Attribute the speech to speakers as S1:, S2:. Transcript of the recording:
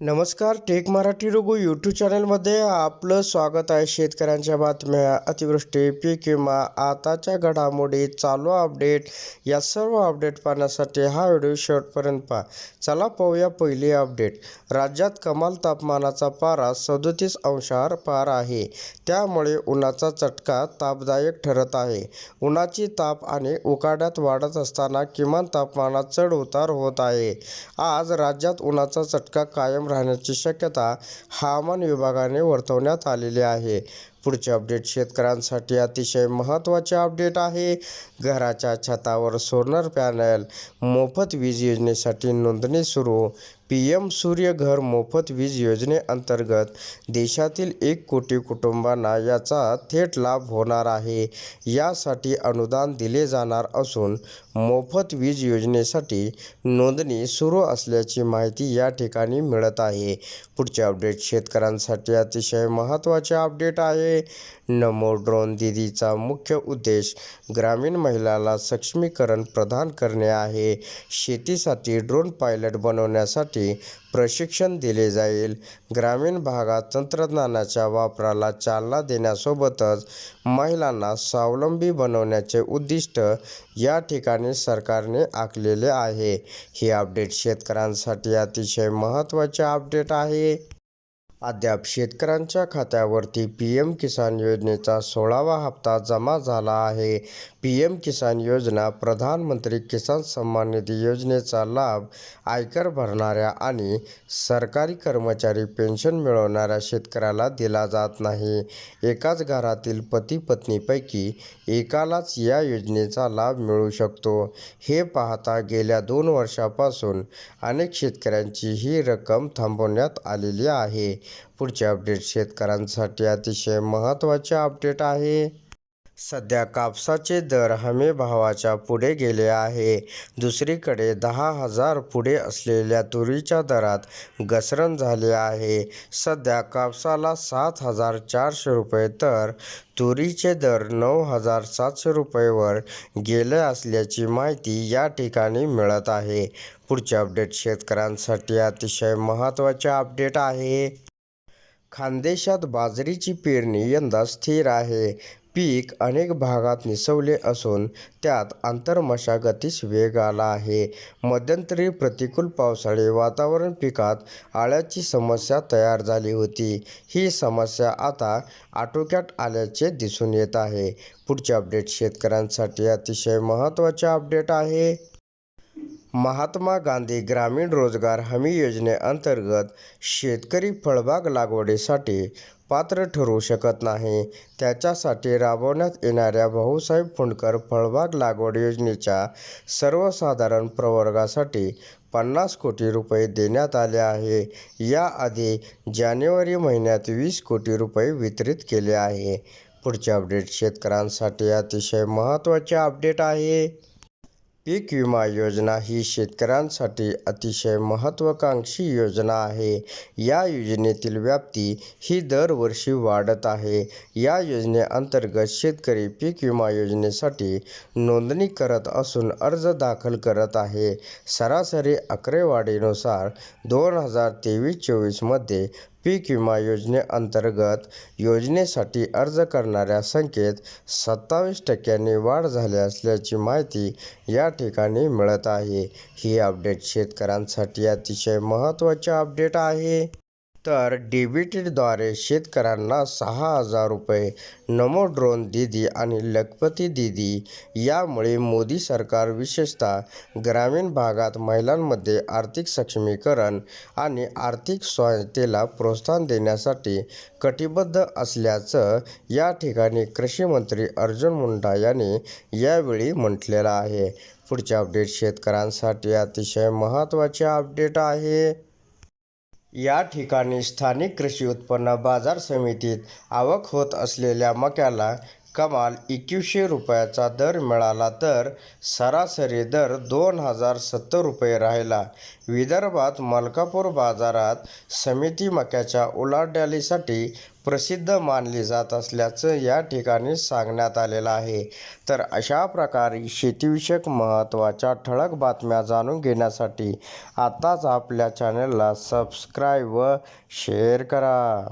S1: नमस्कार take Marathi Raghu YouTube चॅनलमध्ये आपलं स्वागत आहे. शेतकऱ्यांच्या बातम्या अतिवृष्टी पीक विमा आताच्या घडामोडी चालू अपडेट या सर्व अपडेट पाहण्यासाठी हा व्हिडिओ शेवटपर्यंत पहा. चला पाहूया पहिली अपडेट. राज्यात कमाल तापमानाचा पारा सदोतीस अंशावर पार आहे. त्यामुळे उन्हाचा चटका तापदायक ठरत आहे. उन्हाची ताप आणि उकाड्यात वाढत असताना किमान तापमानात चढ उतार होत आहे. आज राज्यात उन्हाचा चटका कायम राहण्याची शक्यता हवामान विभागाने वर्तवण्यात आलेली आहे. पुढचे अपडेट शेतकऱ्यांसाठी अतिशय महत्त्वाचे अपडेट आहे. घराच्या छतावर सोलर पॅनल मोफत वीज योजनेसाठी नोंदणी सुरू. पी एम सूर्यघर मोफत वीज योजनेअंतर्गत देशातील एक कोटी कुटुंबांना याचा थेट लाभ होणार आहे. यासाठी अनुदान दिले जाणार असून मोफत वीज योजनेसाठी नोंदणी सुरू असल्याची माहिती या ठिकाणी मिळत आहे. पुढचे अपडेट शेतकऱ्यांसाठी अतिशय महत्त्वाचे अपडेट आहे. नमो ड्रोन दीदीचा मुख्य उद्देश ग्रामीण महिलाला सक्षमीकरण प्रदान करणे आहे. शेतीसाठी ड्रोन पायलट बनवण्यासाठी प्रशिक्षण दिले जाईल. ग्रामीण भागात तंत्रज्ञानाच्या वापराला चालना देण्यासोबतच महिलांना स्वावलंबी बनवण्याचे उद्दिष्ट या ठिकाणी सरकारने आखलेले आहे. ही अपडेट शेतकऱ्यांसाठी अतिशय महत्त्वाचे अपडेट आहे. अद्याप शेतकऱ्यांच्या खात्यावरती पी एम किसान योजनेचा सोळावा हप्ता जमा झाला आहे. पी एम किसान योजना प्रधानमंत्री किसान सन्मान निधी योजनेचा लाभ आयकर भरणाऱ्या आणि सरकारी कर्मचारी पेन्शन मिळवणाऱ्या शेतकऱ्याला दिला जात नाही. एकाच घरातील पती पत्नीपैकी एकालाच या योजनेचा लाभ मिळू शकतो. हे पाहता गेल्या दोन वर्षापासून अनेक शेतकऱ्यांची ही रक्कम थांबवण्यात आलेली आहे. पुढचे अपडेट शेतकऱ्यांसाठी अतिशय महत्त्वाचे अपडेट आहे. सध्या कापसाचे दर हमी भावाच्या पुढे गेले आहे. दुसरीकडे दहा हजार पुढे असलेल्या तुरीच्या दरात घसरण झाली आहे. सध्या कापसाला सात हजार चारशे रुपये तर तुरीचे दर नऊ हजार सातशे रुपयेवर गेले असल्याची माहिती या ठिकाणी मिळत आहे. पुढचे अपडेट शेतकऱ्यांसाठी अतिशय महत्त्वाचे अपडेट आहे. खानदेशात बाजरीची पेरणी यंदा स्थिर आहे. पीक अनेक भागात निसवले असून त्यात आंतरमशागतीस वेग आला आहे. मध्यंतरी प्रतिकूल पावसाळी वातावरण पिकात आळ्याची समस्या तयार झाली होती. ही समस्या आता आटोक्यात आल्याचे दिसून येत आहे. पुढचे अपडेट शेतकऱ्यांसाठी अतिशय महत्त्वाचे अपडेट आहे. महात्मा गांधी ग्रामीण रोजगार हमी योजनेअंतर्गत शेतकरी फळबाग लागवडीसाठी पात्र ठरू शकत नाही. त्याच्यासाठी राबवण्यात येणाऱ्या भाऊसाहेब फुंडकर फळबाग लागवड योजनेच्या सर्वसाधारण प्रवर्गासाठी पन्नास कोटी रुपये देण्यात आले आहे. याआधी जानेवारी महिन्यात वीस कोटी रुपये वितरित केले आहे. पुढचे अपडेट शेतकऱ्यांसाठी अतिशय महत्त्वाचे अपडेट आहे. पीक विमा योजना ही शेतकऱ्यांसाठी अतिशय महत्त्वाकांक्षी योजना आहे. या योजनेतील व्याप्ती ही दरवर्षी वाढत आहे. या योजनेअंतर्गत शेतकरी पीक विमा योजनेसाठी नोंदणी करत असून अर्ज दाखल करत आहे. सरासरी आकडेवारीनुसार दोन हजार तेवीस चोवीसमध्ये पीक विमा योजनेअंतर्गत योजनेसाठी अर्ज करणाऱ्या संख्येत सत्तावीस टक्क्यांनी वाढ झाली असल्याची माहिती या ठिकाणी मिळत आहे. ही अपडेट शेतकऱ्यांसाठी अतिशय महत्त्वाचे अपडेट आहे. तर डी शेतकऱ्यांना सहा हजार रुपये नमो ड्रोन दीदी आणि लखपती दीदी यामुळे मोदी सरकार विशेषतः ग्रामीण भागात महिलांमध्ये आर्थिक सक्षमीकरण आणि आर्थिक स्वायत्तेला प्रोत्साहन देण्यासाठी कटिबद्ध असल्याचं या ठिकाणी कृषी मंत्री अर्जुन मुंडा यांनी यावेळी म्हटलेलं आहे. पुढचे अपडेट शेतकऱ्यांसाठी अतिशय महत्त्वाचे अपडेट आहे. या ठिकाणी स्थानिक कृषी उत्पन्न बाजार समितीत आवक होत असलेल्या मक्याला कमाल एकवीसशे रुपयाचा दर मिळाला तर सरासरी दर दोन हजार सत्तर रुपये राहिला. विदर्भात मलकापूर बाजारात समिती मक्याच्या उलाढालीसाठी प्रसिद्ध मानली जात असल्याचं या ठिकाणी सांगण्यात आलेलं आहे. तर अशा प्रकारे शेतीविषयक महत्त्वाच्या ठळक बातम्या जाणून घेण्यासाठी आत्ताच आपल्या चॅनलला सबस्क्राईब व शेअर करा.